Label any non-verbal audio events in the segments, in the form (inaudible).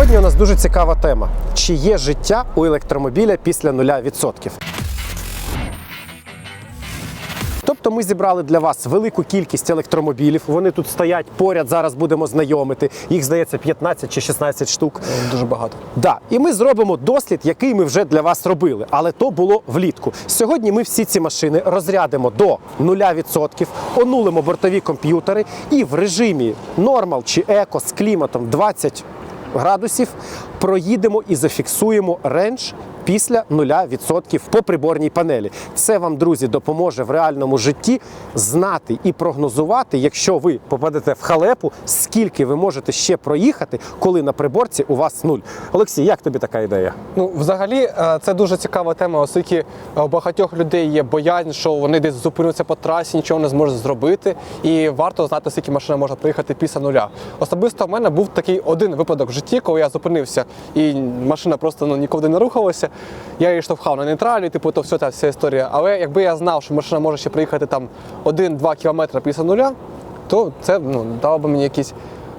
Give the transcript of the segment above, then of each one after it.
Сьогодні у нас дуже цікава тема: чи є життя у електромобіля після 0%? Тобто ми зібрали для вас велику кількість електромобілів. Вони тут стоять поряд. Зараз будемо знайомити. Їх здається 15 чи 16 штук. Дуже багато. Да, і ми зробимо дослід, який ми вже для вас робили, але то було влітку. Сьогодні ми всі ці машини розрядимо до 0%, онулимо бортові комп'ютери і в режимі Normal чи Eco з кліматом 20 градусів проїдемо і зафіксуємо рендж після 0% по приборній панелі. Це вам, друзі, допоможе в реальному житті знати і прогнозувати, якщо ви попадете в халепу, скільки ви можете ще проїхати, коли на приборці у вас нуль. Олексій, як тобі така ідея? Ну, взагалі, е, це дуже цікава тема, оскільки у багатьох людей є боязнь, що вони десь зупиняться по трасі, нічого не зможуть зробити, і варто знати, скільки машина може проїхати після нуля. Особисто в мене був такий один випадок в житті, коли я зупинився, і машина просто ну, нікуди не рухалася. Я її штовхав на нейтралі, типу, то все та вся історія. Але якби я знав, що машина може ще приїхати там 1-2 кілометри після нуля, то це ну, дало б мені якісь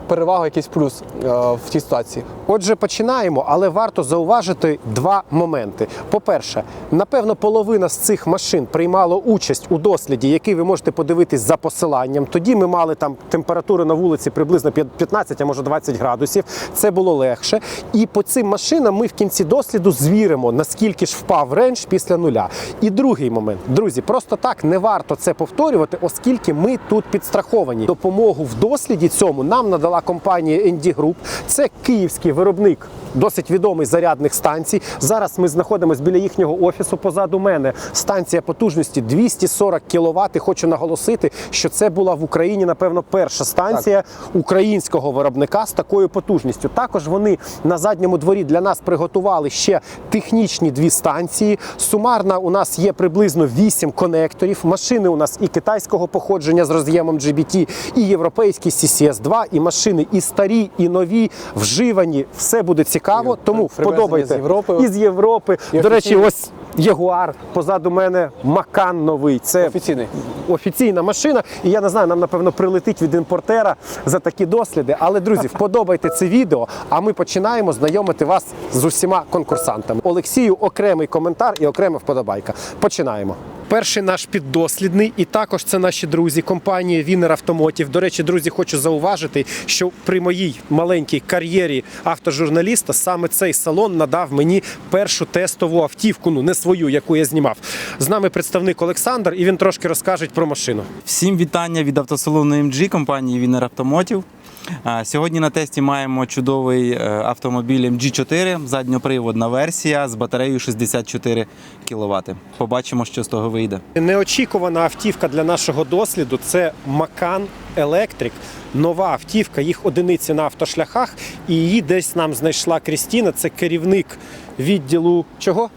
перевагу, якийсь плюс е, в тій ситуації. Отже, починаємо, але варто зауважити два моменти. По-перше, напевно, половина з цих машин приймало участь у досліді, який ви можете подивитись за посиланням. Тоді ми мали там температуру на вулиці приблизно 15, а може 20 градусів. Це було легше. І по цим машинам ми в кінці досліду звіримо, наскільки ж впав рендж після нуля. І другий момент, друзі, просто так не варто це повторювати, оскільки ми тут підстраховані. Допомогу в досліді цьому нам надала компанія ND Group. Це київський виробник. Досить відомий зарядних станцій. Зараз ми знаходимося біля їхнього офісу. Позаду мене станція потужності 240 кВт. Хочу наголосити, що це була в Україні, напевно, перша станція українського виробника з такою потужністю. Також вони на задньому дворі для нас приготували ще технічні дві станції. Сумарна у нас є приблизно 8 конекторів. Машини у нас і китайського походження з роз'ємом GBT, і європейські CCS2, і машини і старі, і нові, вживані. Все буде цікаво. Тому вподобайте з Європи. із Європи. І До речі, ось Ягуар позаду мене Макан новий. Це Офіційний. офіційна машина. І я не знаю, нам напевно прилетить від імпортера за такі досліди. Але друзі, (laughs) вподобайте це відео. А ми починаємо знайомити вас з усіма конкурсантами. Олексію окремий коментар і окрема вподобайка. Починаємо. Перший наш піддослідний, і також це наші друзі, компанія Вінер Автомотів. До речі, друзі, хочу зауважити, що при моїй маленькій кар'єрі автожурналіста саме цей салон надав мені першу тестову автівку, ну не свою, яку я знімав. З нами представник Олександр, і він трошки розкаже про машину. Всім вітання від автосалону MG компанії Вінер Автомотів. Сьогодні на тесті маємо чудовий е, автомобіль MG4, задньоприводна версія з батареєю 64 кВт. Побачимо, що з того вийде. Неочікувана автівка для нашого досліду це Macan Electric. Нова автівка, їх одиниці на автошляхах, і її десь нам знайшла Крістіна. Це керівник відділу чого?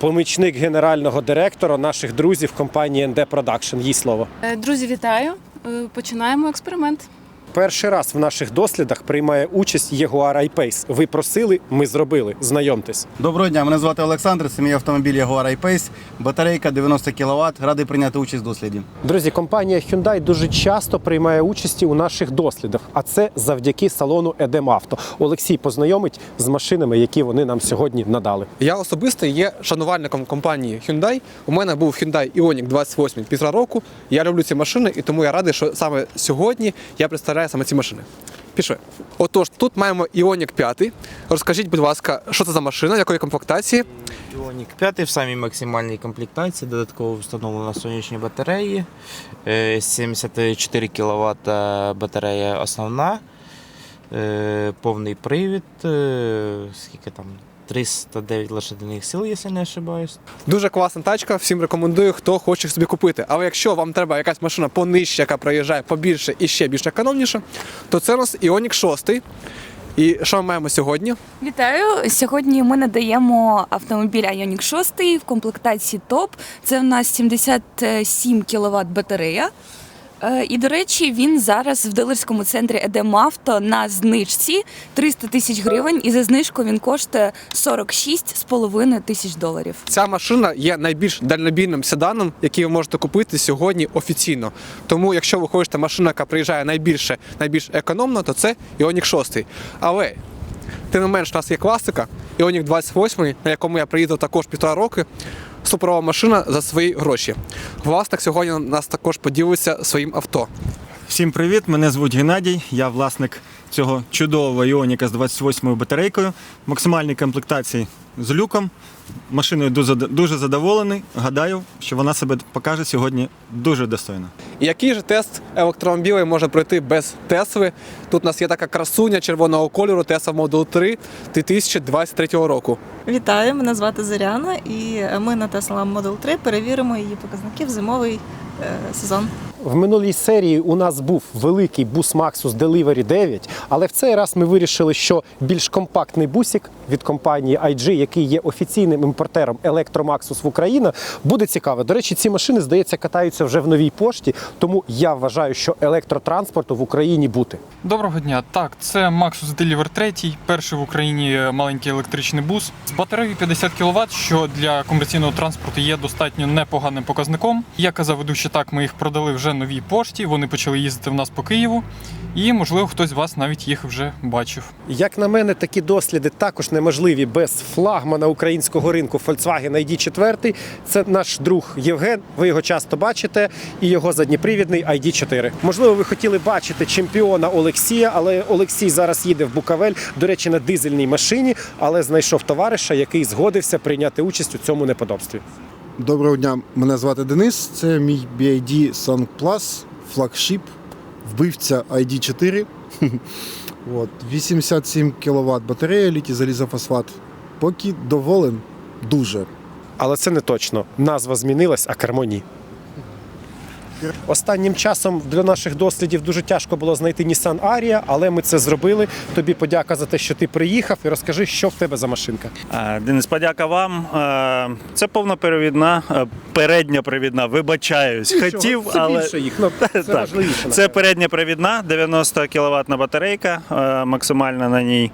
Помічник генерального директора наших друзів компанії ND Production. Їй слово. Е, Друзі, вітаю! Е, Починаємо експеримент. Перший раз в наших дослідах приймає участь Jaguar I-Pace. Ви просили, ми зробили. Знайомтесь. Доброго дня, мене звати Олександр, це мій автомобіль Jaguar I-Pace, батарейка 90 кВт, радий прийняти участь в досліді. Друзі, компанія Hyundai дуже часто приймає участь у наших дослідах, а це завдяки салону Едем Авто. Олексій познайомить з машинами, які вони нам сьогодні надали. Я особисто є шанувальником компанії Hyundai. У мене був Hyundai Ioniq 28 півтора року. Я люблю ці машини, і тому я радий, що саме сьогодні я представляю саме ці машини. Пішли. Отож, тут маємо Ioniq 5. Розкажіть, будь ласка, що це за машина, якої комплектації? Іонік 5 в самій максимальній комплектації, додатково встановлена сонячні батареї, е, 74 кВт батарея основна, е, повний привід, е, скільки там 309 лошадиних сил, якщо не ошибаюсь. Дуже класна тачка, всім рекомендую, хто хоче собі купити. Але якщо вам треба якась машина понижче, яка проїжджає побільше і ще більш економніше, то це у нас Ioniq 6. І що ми маємо сьогодні? Вітаю! Сьогодні ми надаємо автомобіль Ioniq 6 в комплектації ТОП. Це у нас 77 кВт батарея. Е, І, до речі, він зараз в дилерському центрі Едемавто на знижці 300 тисяч гривень, і за знижку він коштує 46,5 тисяч доларів. Ця машина є найбільш дальнобійним седаном, який ви можете купити сьогодні офіційно. Тому, якщо ви хочете машину, яка приїжджає найбільше, найбільш економно, то це Іонік 6. Але тим не менш, у нас є класика, Іонік 28, на якому я приїздив також півтора роки. Суперова машина за свої гроші. Власник сьогодні нас також поділиться своїм авто. Всім привіт! Мене звуть Геннадій. Я власник цього чудового Іоніка з 28 батарейкою, максимальній комплектації з люком. Машиною дуже, дуже задоволений. Гадаю, що вона себе покаже сьогодні дуже достойно. І який же тест електромобілей може пройти без Тесли? Тут у нас є така красуня червоного кольору Tesla Model 3 2023 року. Вітаю, мене звати Зоряна, і ми на Tesla Model 3 перевіримо її показники в зимовий е, сезон. В минулій серії у нас був великий бус Maxus Delivery 9, але в цей раз ми вирішили, що більш компактний бусик від компанії IG, який є офіційним імпортером Електромаксус в Україну, буде цікавий. До речі, ці машини, здається, катаються вже в новій пошті, тому я вважаю, що електротранспорту в Україні бути. Доброго дня. Так, це Maxus Deliver 3, перший в Україні маленький електричний бус з батареєю 50 кВт, що для комерційного транспорту є достатньо непоганим показником. Я казав веду, що так, ми їх продали вже новій пошті. Вони почали їздити в нас по Києву, і можливо хтось з вас навіть їх вже бачив. Як на мене, такі досліди також неможливі без флагмана українського ринку Volkswagen ID4. Це наш друг Євген. Ви його часто бачите, і його задніпривідний ID4. Можливо, ви хотіли бачити чемпіона Олексія, але Олексій зараз їде в Букавель, до речі, на дизельній машині, але знайшов товариша, який згодився прийняти участь у цьому неподобстві. Доброго дня, мене звати Денис. Це мій BID Song Plus, флагшіп, вбивця ID4. (laughs) От, 87 кВт батарея, літій залізофосфат. Поки доволен дуже. Але це не точно. Назва змінилась, а кермо ні. Останнім часом для наших дослідів дуже тяжко було знайти Nissan Aria, але ми це зробили. Тобі подяка за те, що ти приїхав, і розкажи, що в тебе за машинка. Денис, подяка вам. Це повнопривідна, е, передня привідна, вибачаюсь. Хотів, це але більше їх. Ну, це (laughs) Так. важливіше. Це передня привідна, 90 кВт батарейка, е, максимальна на ній.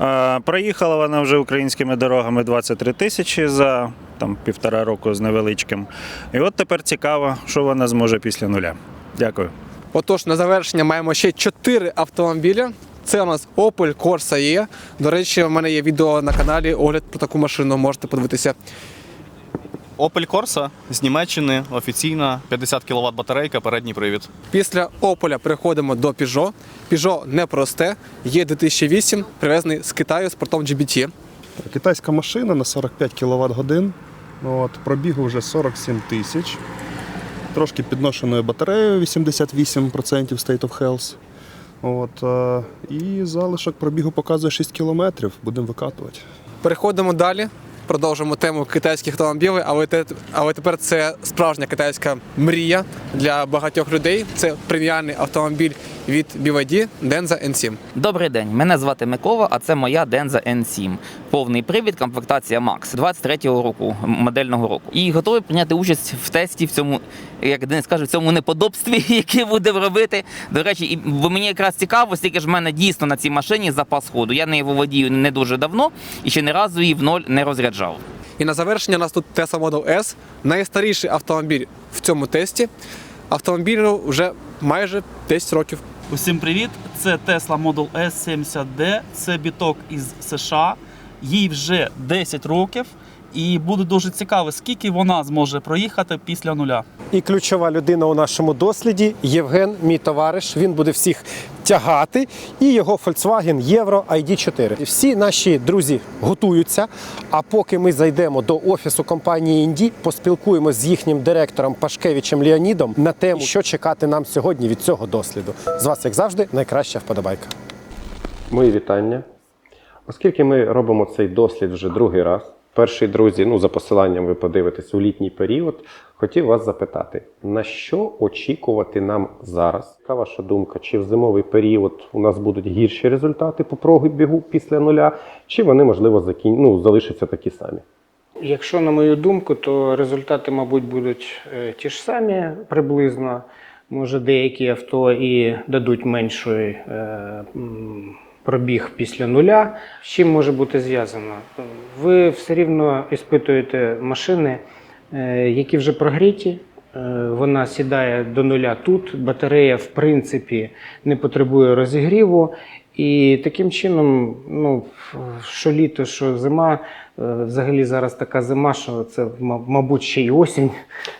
Е, Проїхала вона вже українськими дорогами 23 тисячі за там, півтора року з невеличким. І от тепер цікаво, що вона зможе після нуля. Дякую. Отож, на завершення маємо ще 4 автомобіля. Це у нас Opel Corsa E. До речі, в мене є відео на каналі огляд про таку машину. Можете подивитися. Opel Corsa з Німеччини офіційна 50 кВт батарейка, передній привід. Після Opel переходимо до Peugeot. Peugeot непросте, є 2008, привезений з Китаю з портом GBT. Китайська машина на 45 кВт годин. От, пробігу вже 47 тисяч. Трошки підношеною батареєю 88% State of Health. От, е, і залишок пробігу показує 6 км. Будемо викатувати. Переходимо далі. Продовжимо тему китайських автомобілів, але, але тепер це справжня китайська мрія для багатьох людей. Це преміальний автомобіль від BYD Denza N7. Добрий день, мене звати Микола, а це моя Denza N7. Повний привід, комплектація Max 23-го року, модельного року. І готовий прийняти участь в тесті в цьому, як Денис каже, в цьому неподобстві, (laughs) яке буде робити. До речі, і, бо мені якраз цікаво, скільки ж в мене дійсно на цій машині запас ходу. Я нею володію не дуже давно і ще ні разу її в ноль не розряджав. І на завершення у нас тут Tesla Model S, найстаріший автомобіль в цьому тесті. Автомобілю вже майже 10 років. Усім привіт! Це Tesla Model S 70D. Це біток із США. Їй вже 10 років. І буде дуже цікаво, скільки вона зможе проїхати після нуля. І ключова людина у нашому досліді Євген, мій товариш. Він буде всіх тягати. І його Volkswagen Euro ID4. Всі наші друзі готуються. А поки ми зайдемо до офісу компанії Інді, поспілкуємося з їхнім директором Пашкевичем Леонідом на тему, що чекати нам сьогодні від цього досліду. З вас, як завжди, найкраща вподобайка. Мої вітання. Оскільки ми робимо цей дослід вже другий раз, перший друзі, ну за посиланням ви подивитесь у літній період, хотів вас запитати, на що очікувати нам зараз? Яка ваша думка? Чи в зимовий період у нас будуть гірші результати по пробігу після нуля, чи вони можливо закін... ну, залишаться такі самі? Якщо на мою думку, то результати, мабуть, будуть е, ті ж самі приблизно. може деякі авто і дадуть менший е, пробіг після нуля. З чим може бути зв'язано? Ви все рівно іспитуєте машини, е, які вже прогріті. Е, Вона сідає до нуля тут. Батарея, в принципі, не потребує розігріву. І таким чином, ну, що літо, що зима, взагалі зараз така зима, що це, мабуть, ще й осінь.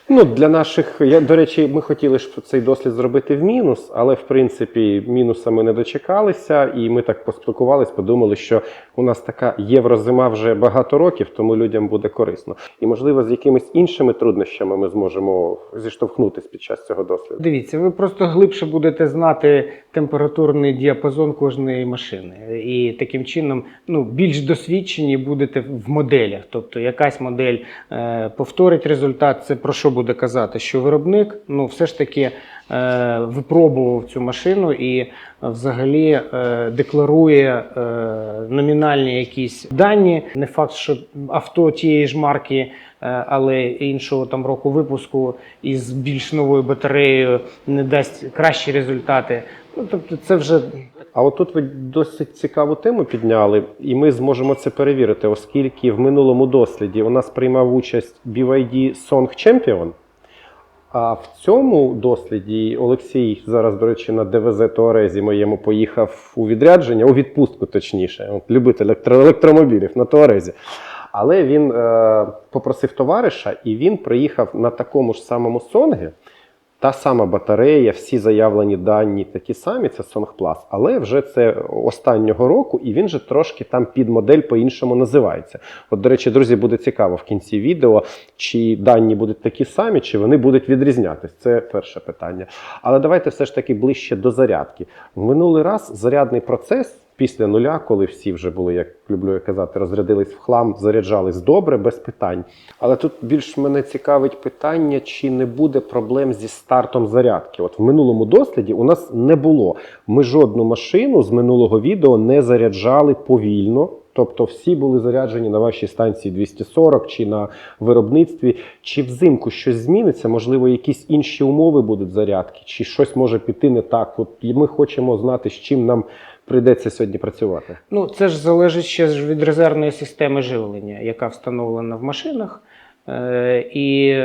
Ну, для наших, я, до речі, ми хотіли ж цей дослід зробити в мінус, але в принципі мінуса ми не дочекалися, і ми так поспілкувались, подумали, що у нас така єврозима вже багато років, тому людям буде корисно. І можливо, з якимись іншими труднощами ми зможемо зіштовхнутися під час цього досліду. Дивіться, ви просто глибше будете знати температурний діапазон кожної машини. І таким чином ну, більш досвідчені будете в моделях. Тобто якась модель е, повторить результат. Це про що буде казати? Що виробник ну, все ж таки е, випробував цю машину і е, взагалі е, декларує е, номінальні якісь дані. Не факт, що авто тієї ж марки е, але іншого там року випуску із більш новою батареєю не дасть кращі результати. Ну тобто, це вже А от тут ви досить цікаву тему підняли, і ми зможемо це перевірити, оскільки в минулому досліді у нас приймав участь BYD Song Champion. А в цьому досліді Олексій зараз, до речі, на ДВЗ Туарезі моєму поїхав у відрядження, у відпустку точніше, от, любитель електро- електромобілів на Туарезі. Але він е, попросив товариша, і він приїхав на такому ж самому сонгі. Та сама батарея, всі заявлені дані такі самі, це Song але вже це останнього року, і він же трошки там під модель по-іншому називається. От, до речі, друзі, буде цікаво в кінці відео, чи дані будуть такі самі, чи вони будуть відрізнятись. Це перше питання. Але давайте все ж таки ближче до зарядки. В минулий раз зарядний процес. Після нуля, коли всі вже були, як люблю я казати, розрядились в хлам, заряджались добре, без питань. Але тут більш мене цікавить питання, чи не буде проблем зі стартом зарядки. От в минулому досліді у нас не було. Ми жодну машину з минулого відео не заряджали повільно. Тобто всі були заряджені на вашій станції 240 чи на виробництві. Чи взимку щось зміниться? Можливо, якісь інші умови будуть зарядки, чи щось може піти не так. От ми хочемо знати, з чим нам прийдеться сьогодні працювати. Ну, це ж залежить ще від резервної системи живлення, яка встановлена в машинах. Е, І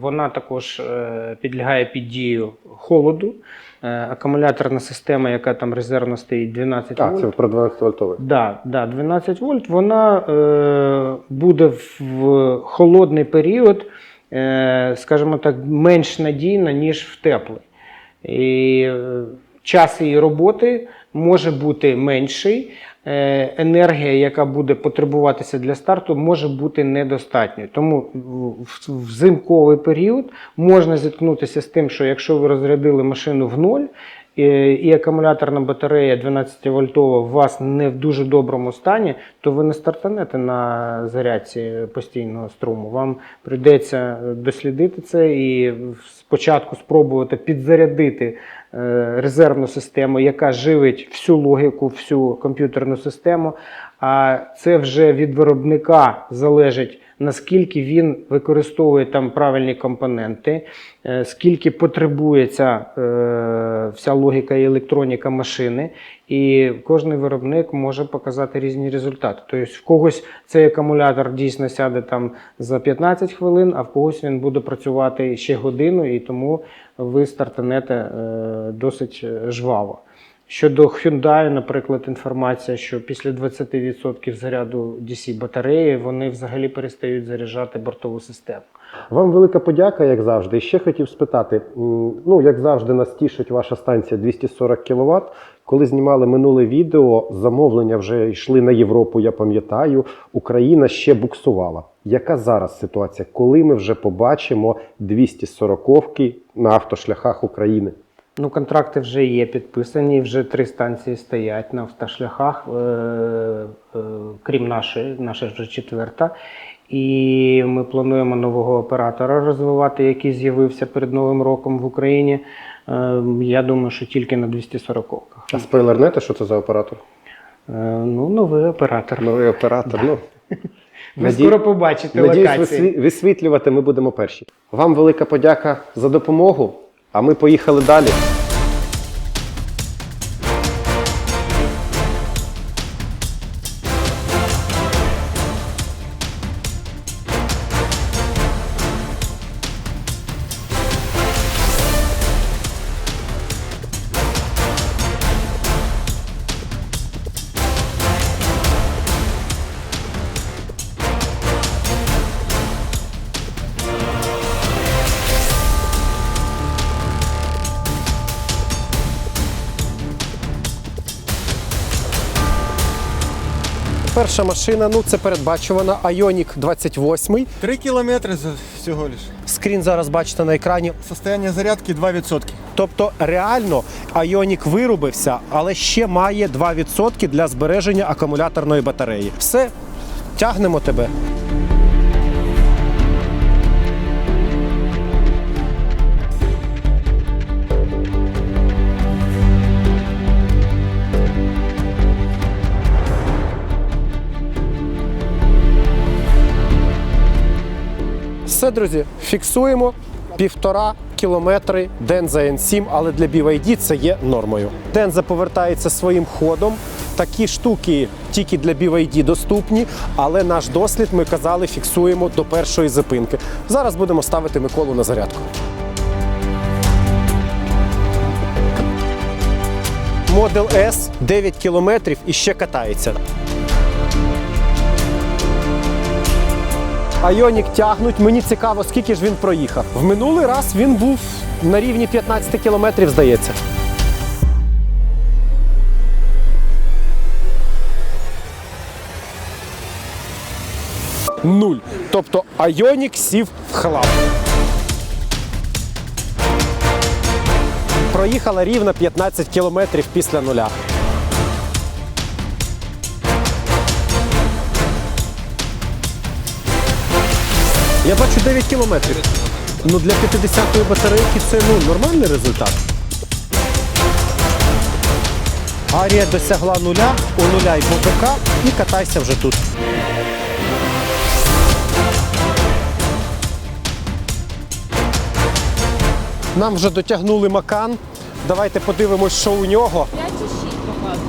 вона також е, підлягає під дію холоду. Е, Акумуляторна система, яка там резервно стоїть 12 Так, вольт. це про 12 вольтовий. Да, да, 12 вольт, вона е, буде в, холодний період, е, скажімо так, менш надійна, ніж в теплий. І час її роботи може бути менший. Е, енергія, яка буде потребуватися для старту, може бути недостатньою. Тому в- взимковий період можна зіткнутися з тим, що якщо ви розрядили машину в ноль, і, і акумуляторна батарея 12 вольтова у вас не в дуже доброму стані, то ви не стартанете на зарядці постійного струму. Вам прийдеться дослідити це і спочатку спробувати підзарядити е, резервну систему, яка живить всю логіку, всю комп'ютерну систему. А це вже від виробника залежить. Наскільки він використовує там правильні компоненти, е, скільки потребується е, вся логіка і електроніка машини, і кожен виробник може показати різні результати. Тобто в когось цей акумулятор дійсно сяде там за 15 хвилин, а в когось він буде працювати ще годину, і тому ви стартанете е, досить е, жваво. Щодо Hyundai, наприклад, інформація, що після 20% заряду DC батареї вони взагалі перестають заряджати бортову систему. Вам велика подяка, як завжди. І ще хотів спитати: ну, як завжди, нас тішить ваша станція 240 кВт. Коли знімали минуле відео, замовлення вже йшли на Європу, я пам'ятаю. Україна ще буксувала. Яка зараз ситуація? Коли ми вже побачимо 240-ки на автошляхах України? Ну, контракти вже є підписані, вже три станції стоять на автошляхах, е, е, крім нашої, наша вже четверта. І ми плануємо нового оператора розвивати, який з'явився перед Новим роком в Україні. Е, я думаю, що тільки на 240-ках. А спойлернете, що це за оператор? Е, ну, новий оператор. Новий оператор. Ну, Ви Наді- скоро побачите Надіюсь, локації. висвітлювати ми будемо перші. Вам велика подяка за допомогу. А ми поїхали далі. Перша машина, ну це передбачувана Ioniq 28. 3 кілометри за- всього лиш. Скрін зараз бачите на екрані. Состояння зарядки 2%. Тобто реально Ioniq вирубився, але ще має 2% для збереження акумуляторної батареї. Все, тягнемо тебе. Друзі, фіксуємо півтора кілометри Денза N7, але для BYD це є нормою. Денза повертається своїм ходом. Такі штуки тільки для BYD доступні, але наш дослід ми казали, фіксуємо до першої зупинки. Зараз будемо ставити Миколу на зарядку. Model S 9 кілометрів і ще катається. Айонік тягнуть. Мені цікаво, скільки ж він проїхав. В минулий раз він був на рівні 15 кілометрів, здається. Нуль. Тобто Айонік сів в хлам. Проїхала рівно 15 кілометрів після нуля. Я бачу 9 кілометрів. Ну для 50-ї батарейки це ну, нормальний результат. Арія досягла нуля, онуляй ББК і катайся вже тут. Нам вже дотягнули Макан. Давайте подивимось, що у нього.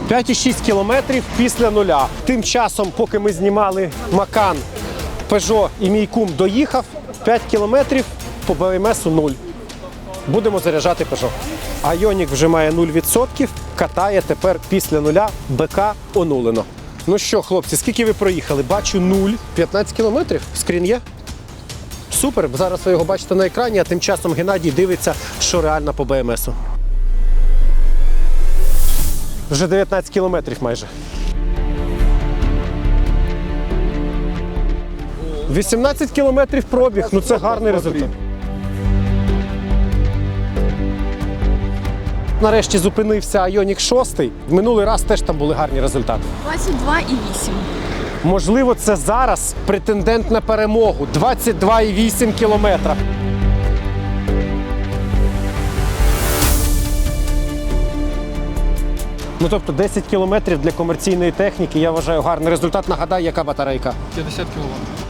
5,6 кілометрів після нуля. Тим часом, поки ми знімали Макан, Peugeot і мій кум доїхав 5 кілометрів по БМСу 0. Будемо заряджати Peugeot. Айонік вже має 0%, катає тепер після нуля БК онулено. Ну що, хлопці, скільки ви проїхали? Бачу 0, 15 кілометрів. Скрін є? Супер, зараз ви його бачите на екрані, а тим часом Геннадій дивиться, що реально по БМСу. Вже 19 кілометрів майже. 18 кілометрів пробіг, ну це гарний результат. Нарешті зупинився Айонік 6. В минулий раз теж там були гарні результати. 22,8. Можливо, це зараз претендент на перемогу 22,8 кілометра. Ну тобто 10 кілометрів для комерційної техніки, я вважаю, гарний результат. Нагадай, яка батарейка. 50 кВт.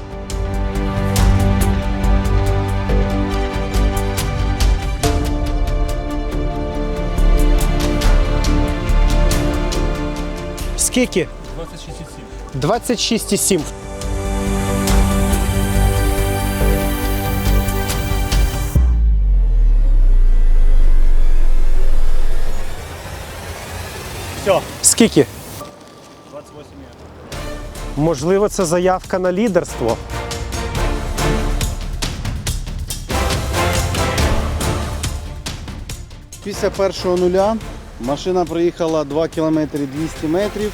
Скільки? 26,7. Все. Скільки? 28 Можливо, це заявка на лідерство. Після першого нуля машина проїхала 2 км 200 метрів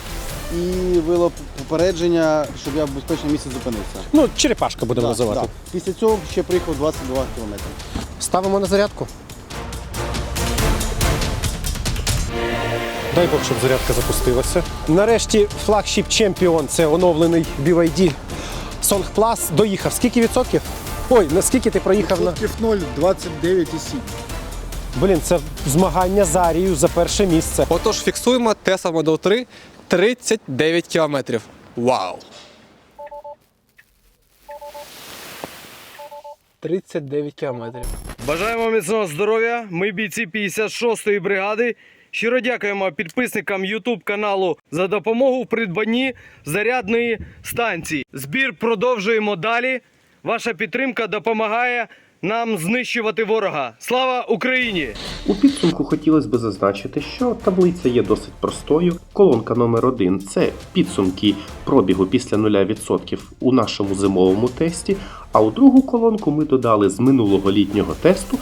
і було попередження, щоб я в безпечному місці зупинився. Ну, черепашка будемо Да, називати. да. Після цього ще приїхав 22 км. Ставимо на зарядку. Дай Бог, щоб зарядка запустилася. Нарешті флагшіп чемпіон це оновлений BYD Song Plus. Доїхав. Скільки відсотків? Ой, наскільки ти проїхав на. 0, 29,7. Блін, це змагання з Арією за перше місце. Отож, фіксуємо Tesla Model 3 39 кілометрів. Вау! 39 кілометрів. Бажаємо міцного здоров'я. Ми бійці 56-ї бригади. Щиро дякуємо підписникам YouTube каналу за допомогу в придбанні зарядної станції. Збір продовжуємо далі. Ваша підтримка допомагає нам знищувати ворога. Слава Україні! У підсумку хотілося б зазначити, що таблиця є досить простою. Колонка номер 1 це підсумки пробігу після 0% у нашому зимовому тесті. А у другу колонку ми додали з минулого літнього тесту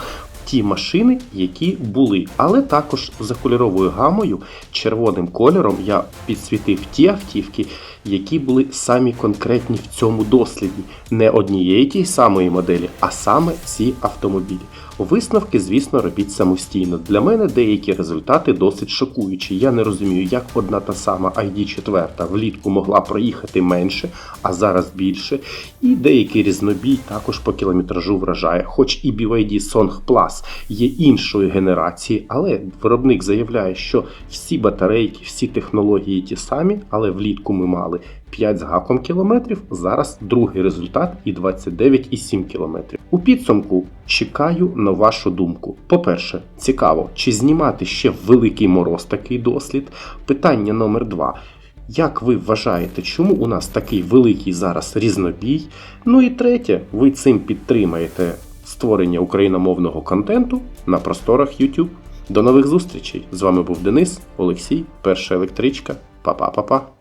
ті машини, які були. Але також за кольоровою гамою, червоним кольором я підсвітив ті автівки, які були самі конкретні в цьому досліді, не однієї тієї самої моделі, а саме ці автомобілі. Висновки, звісно, робіть самостійно. Для мене деякі результати досить шокуючі. Я не розумію, як одна та сама ID4 влітку могла проїхати менше, а зараз більше. І деякий різнобій також по кілометражу вражає. Хоч і BYD Song Plus є іншої генерації, але виробник заявляє, що всі батарейки, всі технології ті самі, але влітку ми мали 5 з гаком кілометрів, зараз другий результат і 29,7 кілометрів. У підсумку чекаю на вашу думку. По-перше, цікаво, чи знімати ще великий мороз такий дослід? Питання номер два. Як ви вважаєте, чому у нас такий великий зараз різнобій? Ну і третє, ви цим підтримаєте створення україномовного контенту на просторах YouTube. До нових зустрічей! З вами був Денис, Олексій, перша електричка. Па-па-па-па.